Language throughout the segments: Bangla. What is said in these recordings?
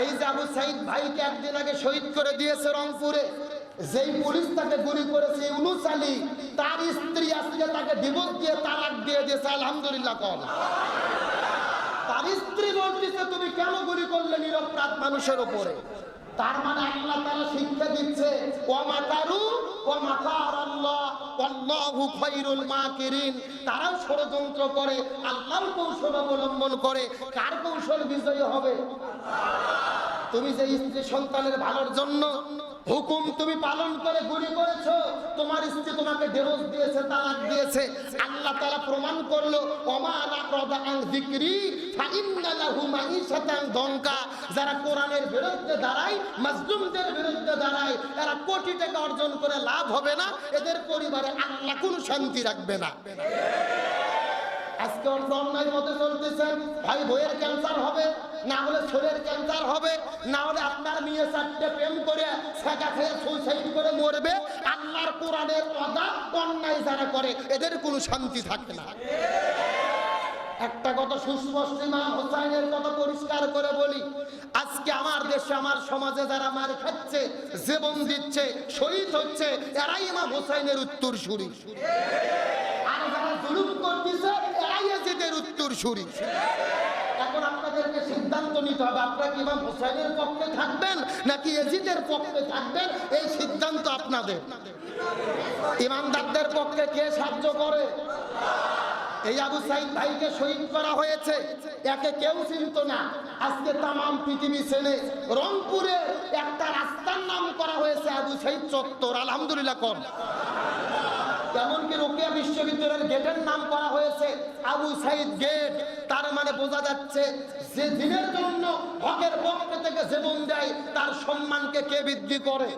এই যে আবু সাইদ ভাইকে একদিন আগে শহীদ করে দিয়েছে রংপুরে, যেই পুলিশ তাকে গুলি করেছে, ইউনুস আলী, তার স্ত্রী আজকে তাকে ডিভোর্স দিয়ে তালাক দিয়ে দিয়েছে, আলহামদুলিল্লাহ কল তার স্ত্রী বলতেছে, তুমি কেন গুলি করলে নিরপরাধ মানুষের উপরে? তার মানে আল্লাহ তাআলা শিক্ষা দিচ্ছে, ওয়া মাকারু ওয়া মাকার আল্লাহ আল্লাহু খায়রুল মাকিরিন। তারাও ষড়যন্ত্র করে, আল্লাহর কৌশল অবলম্বন করে। কার কৌশল বিজয়ী হবে? তুমি যে স্ত্রী সন্তানের ভালোর জন্য হুকুম তুমি পালন করে গুলি করেছ। তোমার স্ত্রী তোমাকে ডিভোর্স দিয়েছে, তালাক দিয়েছে। আল্লাহ তাআলা প্রমাণ করল লাহু মাঈশাতান দঙ্কা যারা কোরআনের বিরুদ্ধে দাঁড়ায়, মাজলুমদের বিরুদ্ধে দাঁড়ায়, এরা কোটি টাকা অর্জন করে লাভ হবে না। এদের পরিবারে আল্লাহ কোনো শান্তি রাখবে না। আজকে অন্য অন্যায় মতে চলতেছেন ভাই, বইয়ের ক্যান্সার হবে। না হলে ছোলের ক্যান্সার হবে, না হলে আপনার মেয়ে চারটে প্রেম করে ছেঁকা খেয়ে সুইসাইড করে মরবে। আল্লাহর কোরআনের অদা অন্যায় যারা করে, এদের কোনো শান্তি থাকে না। একটা কথা সুস্পষ্ট, ইমাম হোসাইনের কথা পরিষ্কার করে বলি। আজকে আমার দেশে, আমার সমাজে যারা মার খাচ্ছে, জীবন দিচ্ছে, শহীদ হচ্ছে, এরাই ইমাম হোসাইনের উত্তর সুরি আর যারা জুলুম করতেছে, এরাই এজিদের উত্তর সুরি আপনাদেরকে সিদ্ধান্ত নিতে হবে। আপনারা কি ইমাম হোসাইনের পক্ষে থাকবেন নাকি এজিদের পক্ষে থাকবেন? এই সিদ্ধান্ত আপনাদের। ইমানদারদের পক্ষে কে সাহায্য করে? এই আবু সাইদ ভাইকে শহীদ করা হয়েছে। একে কেউ চিনত না। আজকে তামাম পৃথিবী চেনে রংপুরে একটা রাস্তার নাম করা হয়েছে আবু সাইদ চত্বর। আলহামদুলিল্লাহ কর এমনকি রোকিয়া বিশ্ববিদ্যালয়ের গেটের নাম করা হয়েছে আবু সাইদ গেট। তার মানে বোঝা যাচ্ছে যে দিনের জন্য হকের পক্ষ থেকে জীবন দেয়, তার সম্মানকে কে বৃদ্ধি করে?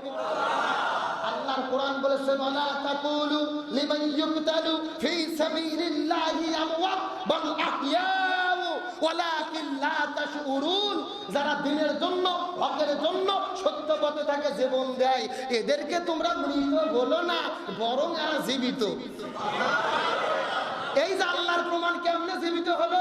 আল্লাহর কোরআন বলেছে, ওয়ালা তাকুলু লিমান ইউকতালু ফি সাবিলিল্লাহি। যারা দিনের জন্য, হকের জন্য সত্য পথে থাকে জীবন দেয়, এদেরকে তোমরা মৃত বলো না, বরং এরা জীবিত। এই যে আল্লাহর প্রমাণ কেমনে জীবিত হলো?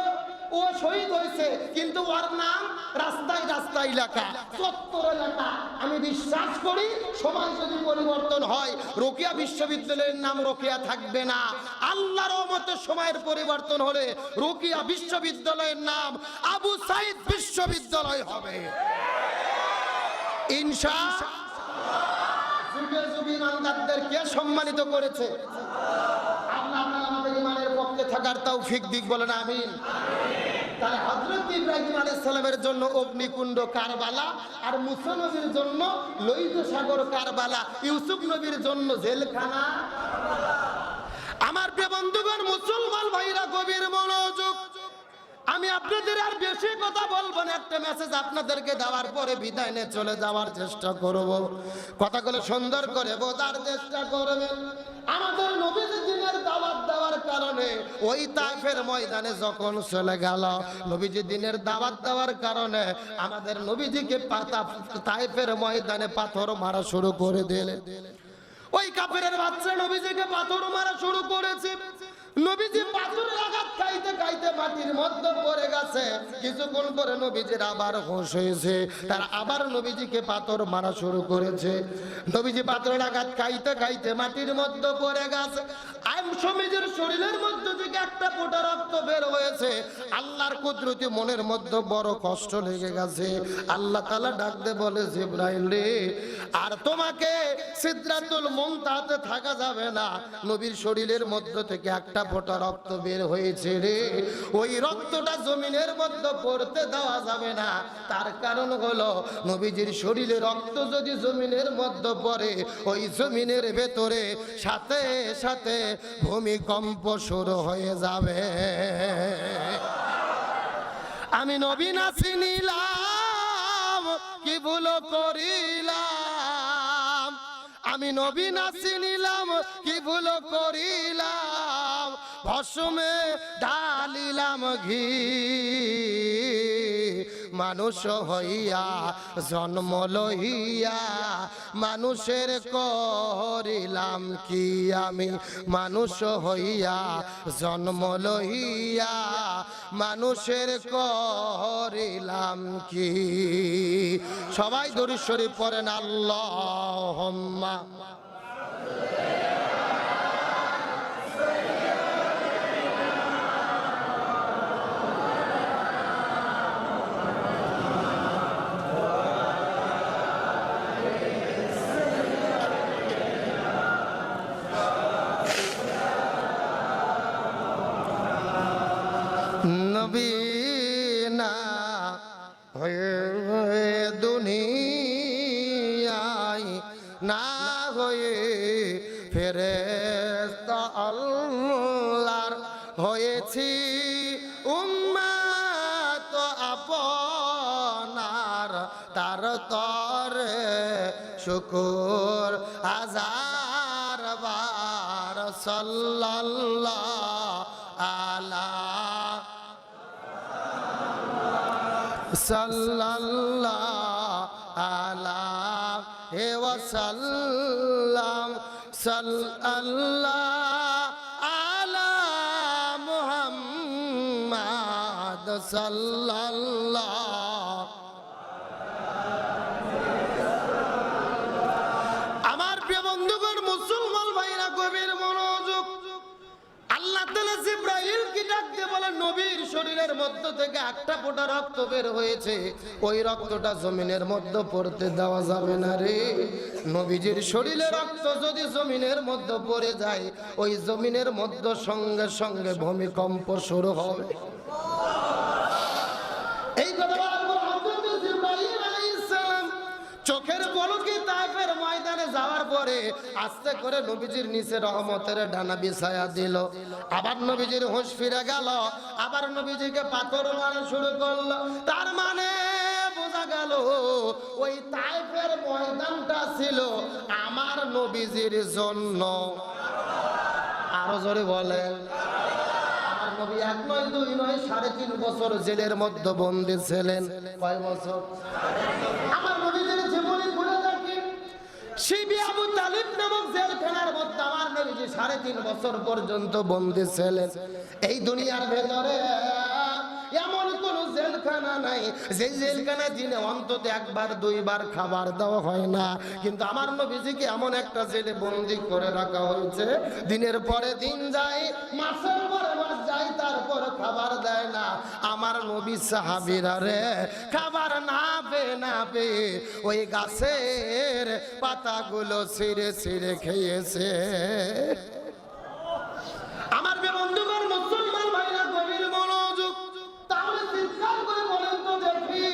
ও শহীদ হয়েছে, কিন্তু ওর নাম রাস্তায় রাস্তায় এলাকা চত্বর এলাকা আমি বিশ্বাস করি সমাজ যদি পরিবর্তন হয়, রোকিয়া বিশ্ববিদ্যালয়ের নাম রোকিয়া থাকবে না। আল্লাহর মতো সময়ের পরিবর্তন হলে রোকিয়া বিশ্ববিদ্যালয়ের নাম আবু সাইদ বিশ্ববিদ্যালয় হবে। ইনশা যুগে যুগে ইমানদারদেরকে সম্মানিত করেছে। থাকার দিক তাহলে হজরত ইব্রাহিম আলাইহিস জন্য অগ্নিকুণ্ড কারবালা ইউসুফ জন্য জেলখানা। আমার বন্ধুগণ, মুসলমান ভাইরা, গভীর মনোযোগ। আমি আপনাদের আর বেশি কথা বলব না, একটা মেসেজ আপনাদেরকে দেওয়ার পরে বিদায় নিয়ে চলে যাওয়ার চেষ্টা করব। কথাগুলো সুন্দর করে বোঝার চেষ্টা করবেন। আমাদের নবীজি ওই তাইফের ময়দানে যখন চলে গেল, নবীজি দিনের দাওয়াত দেওয়ার কারণে আমাদের নবীজিকে পাতা তাইফের ময়দানে পাথর মারা শুরু করে দিলেন ওই কাফেরের বাচ্চা নবীজিকে পাথর মারা শুরু করেছে। পাথর মারা শুরু করেছে। নবীজি পাথরের আঘাত খাইতে খাইতে মাটির মধ্যে পড়ে গেছে। আইম সমিজির শরীরের মধ্যে থেকে একটা ফোঁটা রক্ত বের হয়েছে। আল্লাহর কুদরতি মনের মধ্যে বড় কষ্ট লেগে গেছে। আল্লাহ তালা ডাকতে বলে, জিব্রাইল রে, আর তোমাকে সিদ্ধাতুল মুনতাহাতে থাকা যাবে না। নবীর শরীরের মধ্য থেকে একটা ফোঁটা রক্ত বের হয়েছে রে। ওই রক্তটা জমিনের মধ্যে পড়তে দেওয়া যাবে না। তার কারণ হলো, নবীজির শরীরে রক্ত যদি জমিনের মধ্যে পড়ে, ওই জমিনের ভেতরে সাথে সাথে ভূমিকম্প শুরু হয়ে যাবে। আমি নবীন আসি নিলাম, কি ভুল করিলাম? আমি নবীন আসি নিলাম, কি ভুল করিলাম? ভসমে ডালিলাম ঘি। মানুষ হইয়া, জন্ম লইয়া, মানুষের করিলাম কি আমি? মানুষ হইয়া, জন্ম লইয়া, মানুষের করিলাম কি? সবাই দরুদ শরীফ পড়েন, আল্লাহুম্মা। না হয়ে ফেরেস্তা আল্লাহর হয়েছি উম্মাত আপনার তার তরে শুকুর হাজার বার সাল্লাল্লাহ আলা সাল্লাল্লাহ হে সাল আল্লাহ আলা মুহাম্মাদ সাল্লাল্লাহ। নবীর শরীরের মধ্য থেকে একটা ফোটা রক্ত বের হয়েছে। ওই রক্তটা জমিনের মধ্যে পড়তে দেওয়া যাবে না রে। নবীজির শরীরে রক্ত যদি জমিনের মধ্যে পড়ে যায়, ওই জমিনের মধ্যে সঙ্গে সঙ্গে ভূমিকম্প শুরু হবে। চোখের পলকে তাইফের ময়দানে যাওয়ার পরে আস্তে করে নবীজির নিচে রহমতের ডানা বিছায়া দিল। আবার নবীজির হুঁশ ফিরে গেল, আবার নবীজিকে পাথর মারা শুরু করল। তার মানে বোঝা গেল, ওই ময়দানটা ছিল আমার নবীজির আরও বলেন। দুই নয়, সাড়ে তিন বছর জেলের মধ্যে বন্দি ছিলেন। কয় বছর? আমার নবীদের শিবি আমার নবীজি সাড়ে তিন বছর পর্যন্ত এই দুনিয়ার ভেতরে এমন নাই দিনে অন্তত একবার, দুইবার খাবার দেওয়া হয় না। কিন্তু আমার নবীজিকে এমন একটা জেলে বন্দি করে রাখা হয়েছে, দিনের পরে দিন যায়, মাসের পরে মাস যায় তারপর খাবার দেয় না। আমার নবী সাহাবিরা রে, খাবার না পেয়ে না পেয়ে ওই গাছের পাতাগুলো ছিঁড়ে ছিঁড়ে খেয়েছে। আমার বন্ধুগণ, মুসলমান ভাইরা, গভীর মনোযোগ। তাহলে চিৎকার করে বলেন তো দেখি,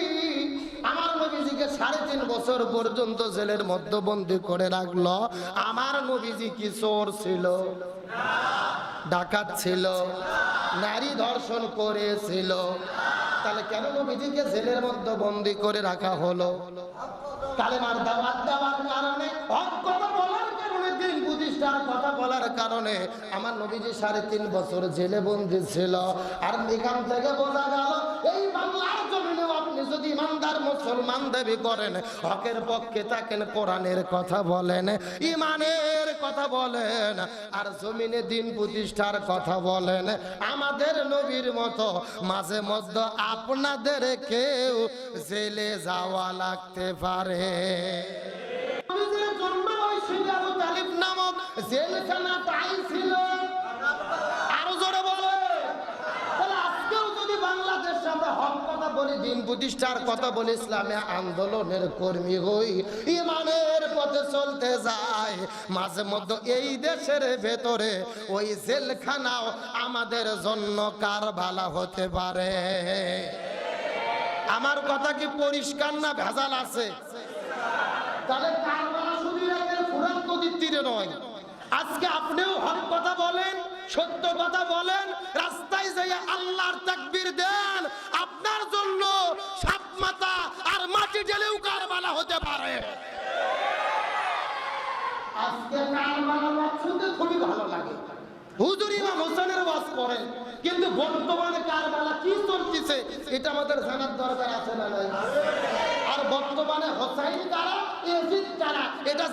আমার নবীজিকে সাড়ে তিন বছর পর্যন্ত জেলের মধ্যে বন্দি করে রাখল। আমার নবীজি কি চোর ছিল? ডাকাত ছিল? নারী ধর্ষণ করেছিল। তাহলে কেন নবীজিকে জেলের মধ্যে বন্দি করে রাখা হলো? কালেমার কারণে কথা বলার কারণে আমার সাড়ে তিন বছর বন্দি ছিল। আর থেকে এই আপনি যদি ইমানদার মুসলমান দাবি করেন, হকের পক্ষে কোরআনের কথা বলেন। ইমানের বলেন, আর জমিনে দিন প্রতিষ্ঠার কথা বলেন। আমাদের নবীর মতো মাঝে মধ্যে আপনাদের কেউ জেলে যাওয়া লাগতে পারে। নামক আমরা হক কথা বলি, দিন প্রতিষ্ঠার কথা বলি, ইসলামী আন্দোলনের কর্মী হই। ইমানের পথে চলতে যায়। মাঝে মধ্যে এই দেশের ভেতরে ওই জেলখানাও আমাদের জন্য কারবালা হতে পারে। আমার কথা কি পরিষ্কার না ভেজাল আছে? আজকে আপনিও হক কথা বলেন, সত্য কথা বলেন, রাস্তায় যাইয়া আল্লাহর তাকবীর দেন, আপনার জন্য সাপ মাথা আর মাটি ঢেলেও কারবালা হতে পারে। শুনতে খুবই ভালো লাগে। হুজুর ইমাম হোসেনের ওয়াজ করেন কিন্তু বর্তমানে কারবালা কি চলতেছে, এটা আমাদের জানার দরকার আছে না আর বর্তমানে হোসাইন কারা এজিদ কারা, এটা